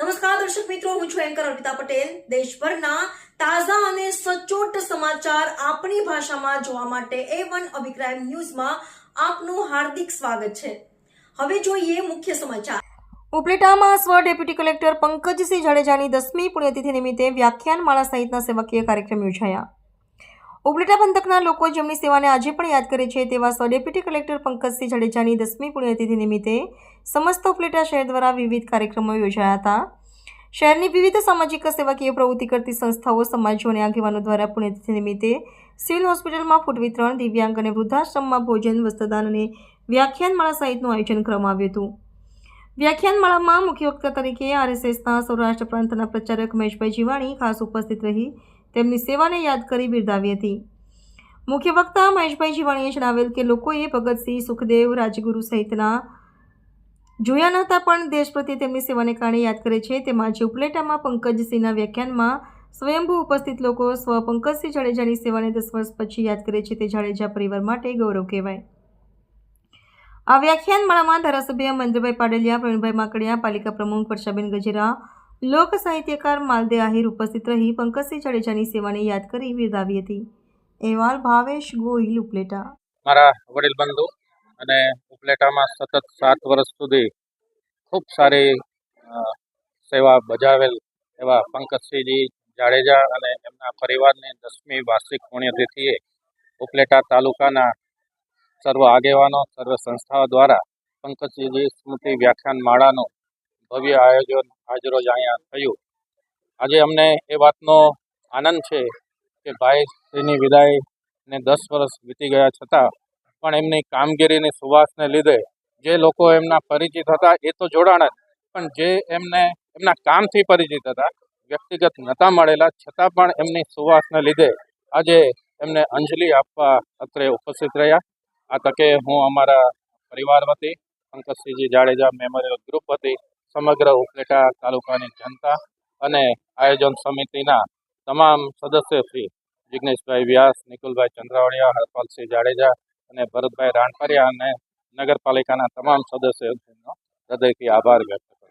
નમસ્કાર, દર્શક મિત્રો, હું છું એન્કર અર્પિતા પટેલ. દેશભરના તાજા અને સચોટ સમાચાર આપણી ભાષામાં જોવા માટે એ વન અભિપ્રાય ન્યૂઝમાં આપનું હાર્દિક સ્વાગત છે. હવે જોઈએ મુખ્ય સમાચાર. ઉપલેટામાં સ્વ ડેપ્યુટી કલેક્ટર પંકજસિંહ જાડેજાની દસમી પુણ્યતિથિ નિમિત્તે વ્યાખ્યાનમાળા સહિતના સેવકીય કાર્યક્રમ યોજાયા. ઉપલેટા પંથકના લોકો જેમની સેવાને આજે પણ યાદ કરે છે તેવા સો ડેપ્યુટી કલેક્ટર પંકજસિંહ જાડેજાની દસમી પુણ્યતિથિ નિમિત્તે સમસ્ત ઉપલેટા શહેર દ્વારા વિવિધ કાર્યક્રમો યોજાયા હતા. શહેરની વિવિધ સામાજિક સેવાકીય પ્રવૃત્તિ કરતી સંસ્થાઓ, સમાજો અને આગેવાનો દ્વારા પુણ્યતિથિ નિમિત્તે સિવિલ હોસ્પિટલમાં ફૂડ વિતરણ, દિવ્યાંગ અને વૃદ્ધાશ્રમમાં ભોજન, વસ્ત્રદાન અને વ્યાખ્યાનમાળા સહિતનું આયોજન કરવામાં આવ્યું હતું. વ્યાખ્યાનમાળામાં મુખ્ય વક્તા તરીકે આરએસએસના સૌરાષ્ટ્ર પ્રાંતના પ્રચારક મહેશભાઈ જીવાણી ખાસ ઉપસ્થિત રહી તેમની સેવાને યાદ કરી બિરદાવી હતી. મુખ્ય વક્તા મહેશભાઈ જીવાણીએ જણાવેલ કે લોકોએ ભગતસિંહ, સુખદેવ, રાજગુરુ સહિતના જોયા નહોતા પણ દેશ પ્રત્યે તેમની સેવાને કારણે યાદ કરે છે. તેમાં જે ઉપલેટામાં પંકજસિંહના વ્યાખ્યાનમાં સ્વયંભૂ ઉપસ્થિત લોકો સ્વ પંકજસિંહ જાડેજાની સેવાને દસ વર્ષ પછી યાદ કરે છે. તે જાડેજા પરિવાર માટે ગૌરવ કહેવાય. આ વ્યાખ્યાનમાળામાં ધારાસભ્ય મહેન્દ્રભાઈ પાડેલિયા, પ્રવીણભાઈ માકડિયા, પાલિકા પ્રમુખ વર્ષાબેન ગજેરા લોક સાહિત્યકાર માલદે આહિર ઉપસ્થિત રહી પંકજસિંહ જાડેજાની સેવાને યાદ કરી બિરદાવી હતી. અહેવાલ ભાવેશ ગોહિલ, ઉપલેટા. મારા વડીલ બંધુ અને ઉપલેટામાં સતત સાત વર્ષ સુધી ખૂબ સારી સેવા બજાવેલ એવા પંકજસિંહજી જાડેજા અને એમના પરિવારની દસમી વાર્ષિક પુણ્યતિથિએ ઉપલેટા તાલુકાના સર્વ આગેવાનો, સર્વ સંસ્થાઓ દ્વારા પંકજસિંહજી સ્મૃતિ વ્યાખ્યાન માળાનું ભવ્ય આયોજન આજરોજ અહીંયા થયું. આજે અમને એ વાતનો આનંદ છે કે ભાઈશ્રીની વિદાયને દસ વર્ષ વીતી ગયા છતાં પણ એમની કામગીરીની સુવાસને લીધે જે લોકો એમના પરિચિત હતા એ તો જોડાણ જ. પણ જે એમને એમના કામથી પરિચિત હતા, વ્યક્તિગત નહોતા મળેલા છતાં પણ એમની સુવાસને લીધે આજે એમને અંજલિ આપવા અત્રે ઉપસ્થિત રહ્યા. આ તકે હું અમારા પરિવાર વતી, પંકજસિંહજી જાડેજા મેમોરિયલ ગ્રુપ વતી સમગ્ર ઉપલેટા તાલુકાની જનતા અને આયોજન સમિતિના તમામ સદસ્યશ્રી જિજ્ઞેશભાઈ વ્યાસ, નિકુલભાઈ ચંદ્રાવડિયા, હરપાલસિંહ જાડેજા અને ભરતભાઈ રાણપરિયા અને નગરપાલિકાના તમામ સદસ્યોનો હૃદયથી આભાર વ્યક્ત